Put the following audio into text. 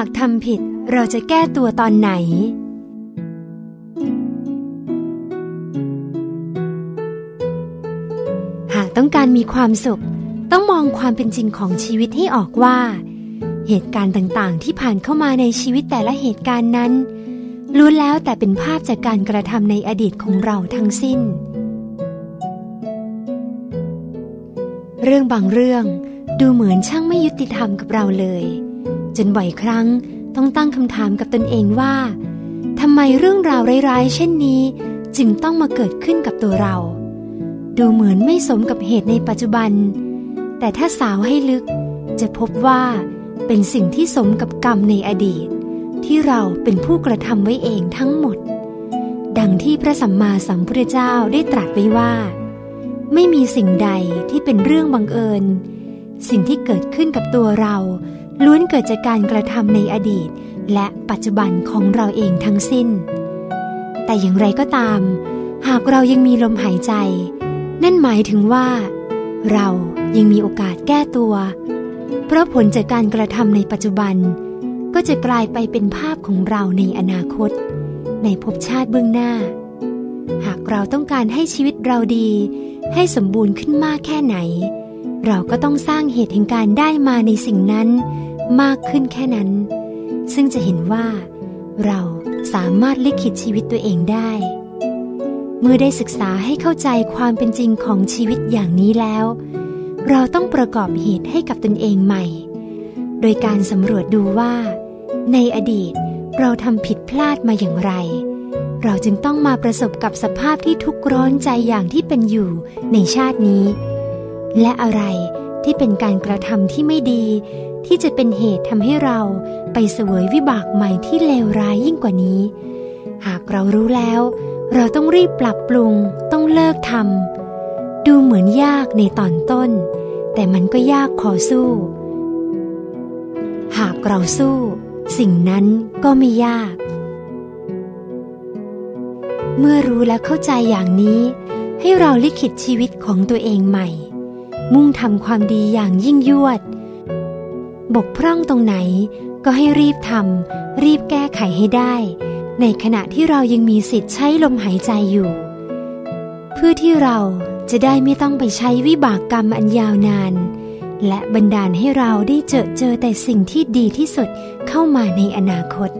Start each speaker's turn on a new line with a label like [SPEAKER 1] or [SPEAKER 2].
[SPEAKER 1] ากทำผิดเราจะแก้ตัวตอนไหน หากต้องการมีความสุข ต้องมองความเป็นจริงของชีวิตให้ออกว่า เหตุการณ์ต่างๆ ที่ผ่านเข้ามาในชีวิตแต่ละเหตุการณ์นั้นล้วนแล้วแต่เป็นภาพจากการกระทำในอดีตของเราทั้งสิ้น เรื่องบางเรื่องดูเหมือนช่างไม่ยุติธรรมกับเราเลย จนบ่อยครั้งต้องตั้งคำถามกับตนเองว่าทำไมเรื่องราวร้ายๆ เช่นนี้ จึงต้องมาเกิดขึ้นกับตัวเรา ดูเหมือนไม่สมกับเหตุในปัจจุบัน แต่ถ้าสาวให้ลึกจะพบว่าเป็นสิ่งที่สมกับกรรมในอดีต ที่เราเป็นผู้กระทำไว้เองทั้งหมด ดังที่พระสัมมาสัมพุทธเจ้าได้ตรัสไว้ว่า ไม่มีสิ่งใดที่เป็นเรื่องบังเอิญ สิ่งที่เกิดขึ้นกับตัวเรา ล้วนเกิดจากการกระทำในอดีต และปัจจุบันของเราเองทั้งสิ้น แต่อย่างไรก็ตาม หากเรายังมีลมหายใจ นั่นหมายถึงว่า เรายังมีโอกาสแก้ตัว เพราะผลจากการกระทำในปัจจุบัน ก็จะกลายไปเป็นภาพของเราในอนาคต ในภพชาติเบื้องหน้า หากเราต้องการให้ชีวิตเราดี ให้สมบูรณ์ขึ้นมากแค่ไหน เราก็ต้องสร้างเหตุแห่งการได้มาในสิ่งนั้นมากขึ้นแค่นั้น ซึ่งจะเห็นว่า เราสามารถลิขิตชีวิตตัวเองได้ เมื่อได้ศึกษาให้เข้าใจความเป็นจริงของชีวิตอย่างนี้แล้ว เราต้องประกอบเหตุให้กับตนเองใหม่ โดยการสำรวจดูว่า ในอดีตเราทำผิดพลาดมาอย่างไร เราจึงต้องมาประสบกับสภาพที่ทุกข์ร้อนใจอย่างที่เป็นอยู่ในชาตินี้ และอะไรที่เป็นการกระทำที่ไม่ดี ที่จะเป็นเหตุทำให้เราไปเสวยวิบากใหม่ที่เลวร้ายยิ่งกว่านี้ หากเรารู้แล้ว เราต้องรีบปรับปรุง ต้องเลิกทำดูเหมือนยากในตอนต้น แต่มันก็ยากพอสู้ หากเราสู้ สิ่งนั้นก็ไม่ยาก เมื่อรู้และเข้าใจอย่างนี้ ให้เราลิขิตชีวิตของตัวเองใหม่ มุ่งทำความดีอย่างยิ่งยวด บกพร่องตรงไหนก็ให้รีบทำรีบแก้ไขให้ได้ ในขณะที่เรายังมีสิทธิ์ใช้ลมหายใจอยู่ เพื่อที่เราจะได้ไม่ต้องไปใช้วิบากกรรมอันยาวนาน และบันดาลให้เราได้เจอเจอแต่สิ่งที่ดีที่สุดเข้ามาในอนาคต